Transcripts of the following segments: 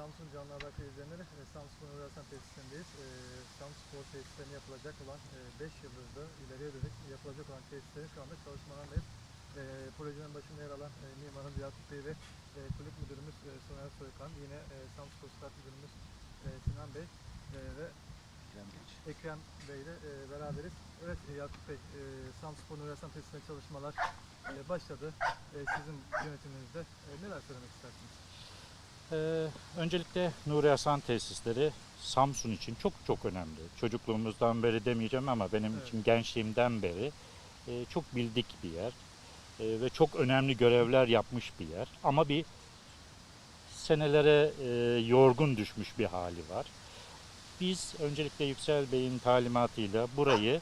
Samsun Canlı Haber izleyenleri e, Samsun Üniversitesi tesisindeyiz. E, Samsun Spor tesislerine yapılacak olan 5 yıldızlı ileriye dönük yapılacak olan tesislerin şu anda çalışmalarındayız. E, projenin başında yer alan e, mimarımız Yakup Bey ve e, kulüp müdürümüz e, Soner Soykan, yine e, Samsun Spor Stad müdürümüz e, Sinan Bey e, ve Ekrem Bey ile e, beraberiz. Evet e, Yakup Bey, e, Samsun Spor Üniversitesi tesisinde çalışmalar e, başladı. E, sizin yönetiminizde e, neler söylemek istersiniz? Ee, öncelikle Nuri Hasan tesisleri Samsun için çok çok önemli. Çocukluğumuzdan beri demeyeceğim ama benim Evet. için gençliğimden beri e, çok bildik bir yer E, ve çok önemli görevler yapmış bir yer. Ama bir senelere e, yorgun düşmüş bir hali var. Biz öncelikle Yüksel Bey'in talimatıyla burayı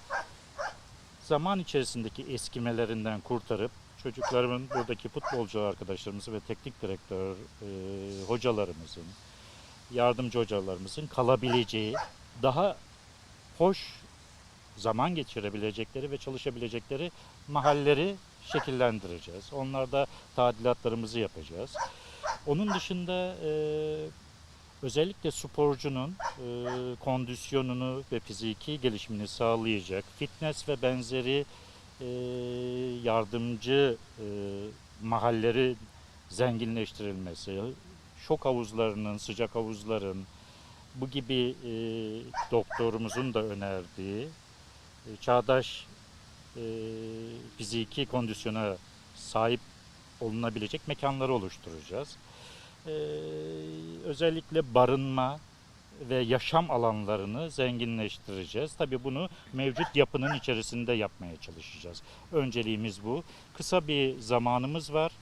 zaman içerisindeki eskimelerinden kurtarıp çocuklarımın buradaki futbolcu arkadaşlarımızın ve teknik direktör e, hocalarımızın, yardımcı hocalarımızın kalabileceği daha hoş zaman geçirebilecekleri ve çalışabilecekleri mahalleri şekillendireceğiz. Onlarda tadilatlarımızı yapacağız. Onun dışında e, özellikle sporcunun e, kondisyonunu ve fiziki gelişimini sağlayacak fitness ve benzeri e, yardımcı e, mahalleri zenginleştirilmesi, şok havuzlarının, sıcak havuzların, bu gibi e, doktorumuzun da önerdiği e, çağdaş e, fiziki kondisyona sahip olunabilecek mekanları oluşturacağız. E, özellikle barınma ve yaşam alanlarını zenginleştireceğiz. Tabii bunu mevcut yapının içerisinde yapmaya çalışacağız. Önceliğimiz bu. Kısa bir zamanımız var.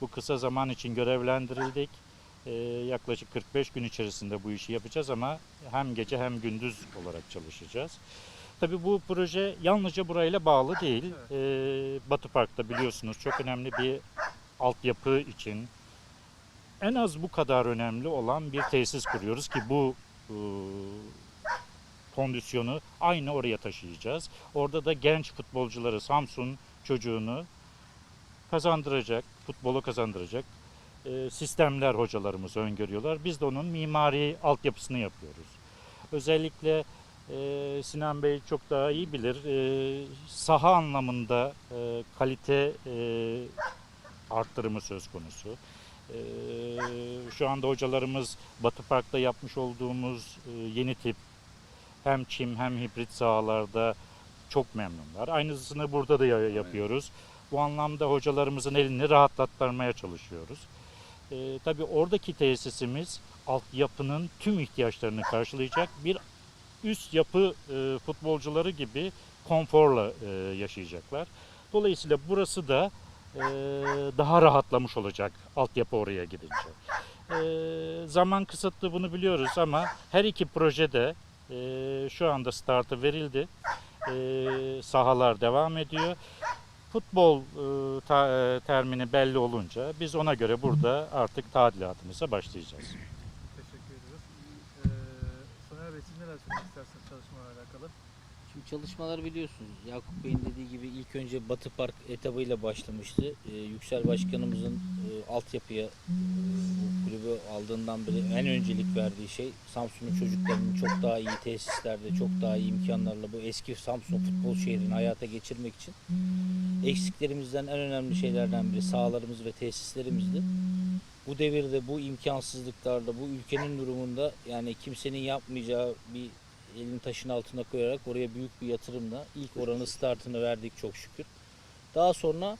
Bu kısa zaman için görevlendirildik. Ee, yaklaşık 45 gün içerisinde bu işi yapacağız ama hem gece hem gündüz olarak çalışacağız. Tabii bu proje yalnızca burayla bağlı değil. Ee, Batı Park'ta biliyorsunuz çok önemli bir altyapı için en az bu kadar önemli olan bir tesis kuruyoruz ki bu kondisyonu aynı oraya taşıyacağız. Orada da genç futbolcuları Samsun çocuğunu kazandıracak, futbolu kazandıracak e, sistemler hocalarımız öngörüyorlar. Biz de onun mimari altyapısını yapıyoruz. Özellikle e, Sinan Bey çok daha iyi bilir. E, saha anlamında e, kalite e, arttırımı söz konusu. E, şu anda hocalarımız Batı Park'ta yapmış olduğumuz e, yeni tip hem çim hem hibrit sahalarda çok memnunlar. Aynısını burada da ya- yapıyoruz. Bu anlamda hocalarımızın elini rahatlatmaya çalışıyoruz. E, tabii oradaki tesisimiz altyapının tüm ihtiyaçlarını karşılayacak bir üst yapı e, futbolcuları gibi konforla e, yaşayacaklar. Dolayısıyla burası da e, daha rahatlamış olacak altyapı oraya gidince. E, zaman kısıtlı bunu biliyoruz ama her iki projede e, şu anda startı verildi. E, sahalar devam ediyor. Futbol e, e, termini belli olunca biz ona göre burada artık tadilatımıza başlayacağız. Teşekkür ediyoruz. Ee, Soner Bey siz neler söylemek istersiniz çalışmalarla alakalı? Şimdi çalışmalar biliyorsunuz Yakup Bey'in dediği gibi ilk önce Batı Park etabıyla başlamıştı. Ee, Yüksel Başkanımızın e, altyapıya e, kulübü aldığından beri en öncelik verdiği şey Samsun'un çocuklarını çok daha iyi tesislerde, çok daha iyi imkanlarla bu eski Samsun futbol şehrini hayata geçirmek için eksiklerimizden en önemli şeylerden biri sahalarımız ve tesislerimizdi. Bu devirde, bu imkansızlıklarda, bu ülkenin durumunda yani kimsenin yapmayacağı bir elini taşın altına koyarak oraya büyük bir yatırımla ilk oranı startını verdik çok şükür. Daha sonra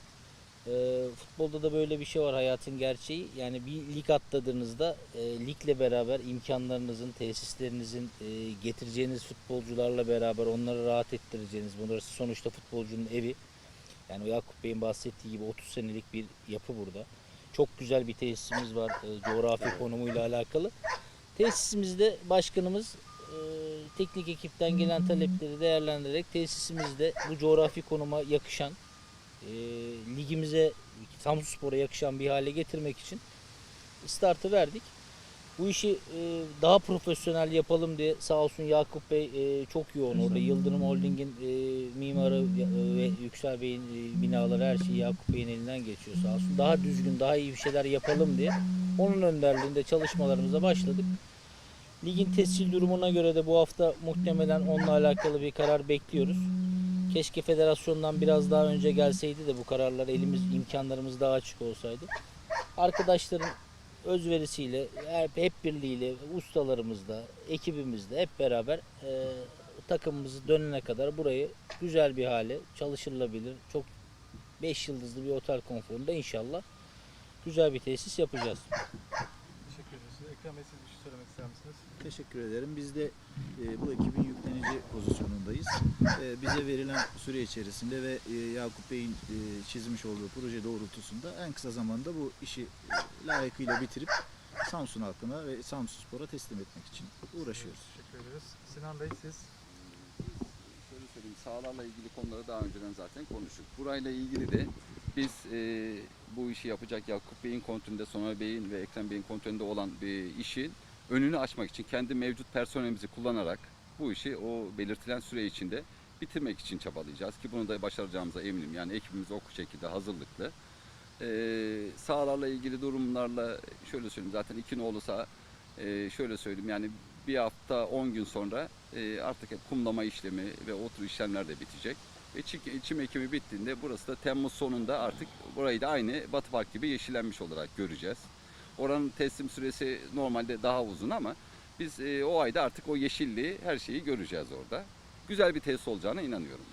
e, futbolda da böyle bir şey var hayatın gerçeği. Yani bir lig atladığınızda e, ligle beraber imkanlarınızın, tesislerinizin, e, getireceğiniz futbolcularla beraber onları rahat ettireceğiniz. Burası sonuçta futbolcunun evi. Yani Yakup Bey'in bahsettiği gibi 30 senelik bir yapı burada. Çok güzel bir tesisimiz var e, coğrafi konumuyla alakalı. Tesisimizde başkanımız e, teknik ekipten gelen talepleri değerlendirerek tesisimizde bu coğrafi konuma yakışan e, ligimize Samsunspor'a yakışan bir hale getirmek için startı verdik. Bu işi e, daha profesyonel yapalım diye sağ olsun Yakup Bey e, çok yoğun orada. Yıldırım Holding'in e, mimarı e, ve Yüksel Bey'in e, binaları her şey Yakup Bey'in elinden geçiyor sağ olsun. Daha düzgün, daha iyi bir şeyler yapalım diye onun önderliğinde çalışmalarımıza başladık. Ligin tescil durumuna göre de bu hafta muhtemelen onunla alakalı bir karar bekliyoruz. Keşke federasyondan biraz daha önce gelseydi de bu kararlar elimiz imkanlarımız daha açık olsaydı. Arkadaşların özverisiyle, hep, birliğiyle, ustalarımızla, ekibimizle hep beraber e, takımımızı dönene kadar burayı güzel bir hale, çalışılabilir, çok 5 yıldızlı bir otel konforunda inşallah güzel bir tesis yapacağız. Teşekkür ederiz. Ekrem Bey söylemek ister misiniz? Teşekkür ederim. Biz de e, bu ekibin yüklenici pozisyonundayız. E, bize verilen süre içerisinde ve e, Yakup Bey'in e, çizmiş olduğu proje doğrultusunda en kısa zamanda bu işi e, layıkıyla bitirip Samsun halkına ve Samsun Spor'a teslim etmek için uğraşıyoruz. Teşekkür ederiz. Sinan Bey siz şöyle söyleyeyim sahalarla ilgili konuları daha önceden zaten konuştuk. Burayla ilgili de biz e, bu işi yapacak Yakup Bey'in kontrolünde, Soner Bey'in ve Ekrem Bey'in kontrolünde olan bir işin önünü açmak için kendi mevcut personelimizi kullanarak bu işi o belirtilen süre içinde bitirmek için çabalayacağız ki bunu da başaracağımıza eminim. Yani ekibimiz o şekilde hazırlıklı. Ee, sahalarla ilgili durumlarla şöyle söyleyeyim zaten iki nolu saha e, şöyle söyleyeyim yani bir hafta 10 gün sonra e, artık hep kumlama işlemi ve o tür işlemler de bitecek. Ve çi- çim ekimi bittiğinde burası da Temmuz sonunda artık burayı da aynı Batı Park gibi yeşillenmiş olarak göreceğiz. Oranın teslim süresi normalde daha uzun ama biz e, o ayda artık o yeşilliği her şeyi göreceğiz orada. Güzel bir tesis olacağına inanıyorum.